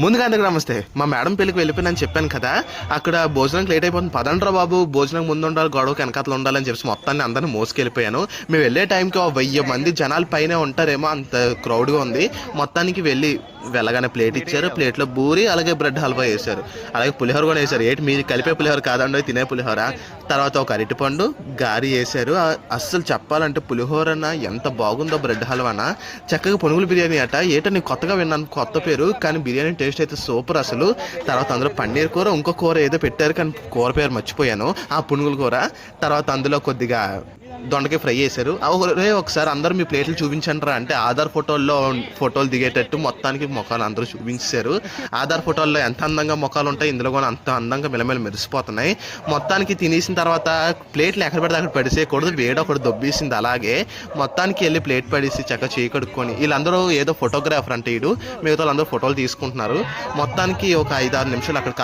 ముందుగా అందుకు నమస్తే మా మేడం పెళ్ళికి వెళ్ళిపోయినని చెప్పాను కదా. అక్కడ భోజనం లేట్ అయిపోతుంది. పదండ్రా బాబు. భోజనం ముందు ఉండాలి గొడవకి వెనకాతలు ఉండాలని చెప్పి మొత్తాన్ని అందరిని మోసుకెళ్ళిపోయాను. మేము వెళ్ళే టైంకి ఒక వెయ్యి మంది జనాలు పైన ఉంటారేమో అంత క్రౌడ్గా ఉంది. మొత్తానికి వెళ్ళి వెళ్ళగానే ప్లేట్ ఇచ్చారు ప్లేట్లో బూరి అలాగే బ్రెడ్ హల్వా వేశారు. అలాగే పులిహోర కూడా వేశారు. ఏంటి మీరు కలిపే పులిహోర కాదండి తినే పులిహోర. తర్వాత ఒక అరటిపండు గారి వేశారు. అస్సలు చెప్పాలంటే పులిహోరన ఎంత బాగుందో బ్రెడ్ హల్వానా. చక్కగా పునుగులు బిర్యానీ అట. ఏటో నేను కొత్తగా విన్నాను కొత్త పేరు కానీ బిర్యానీ టేస్ట్ అయితే సూపర్ అసలు. తర్వాత అందులో పన్నీర్ కూర ఇంకో కూర ఏదో పెట్టారు కానీ కూర పేరు మర్చిపోయాను. ఆ పునుగుల కూర. తర్వాత అందులో కొద్దిగా దొండకాయ ఫ్రై చేశారు. ఆ ఒకసారి అందరూ మీ ప్లేట్లు చూపించండిరా అంటే ఆధార్ ఫోటోల్లో ఫోటోలు దిగేటట్టు మొత్తానికి మొఖాలు అందరూ చూపించారు. ఆధార్ ఫోటోల్లో ఎంత అందంగా మొఖాలు ఉంటాయి ఇందులో కూడా అంత అందంగా మెలమెల మెరిసిపోతున్నాయి. మొత్తానికి తినేసిన తర్వాత ప్లేట్లు ఎక్కడ పడితే అక్కడ పడిసేయకూడదు వేడి ఒకటి దొబ్బేసింది అలాగే. మొత్తానికి వెళ్ళి ప్లేట్ పడేసి చక్కగా చేయి కడుక్కొని వీళ్ళందరూ ఏదో ఫోటోగ్రాఫర్ అంటే ఇడు మిగతా వాళ్ళందరూ ఫోటోలు తీసుకుంటున్నారు. మొత్తానికి ఒక ఐదు ఆరు నిమిషాలు అక్కడ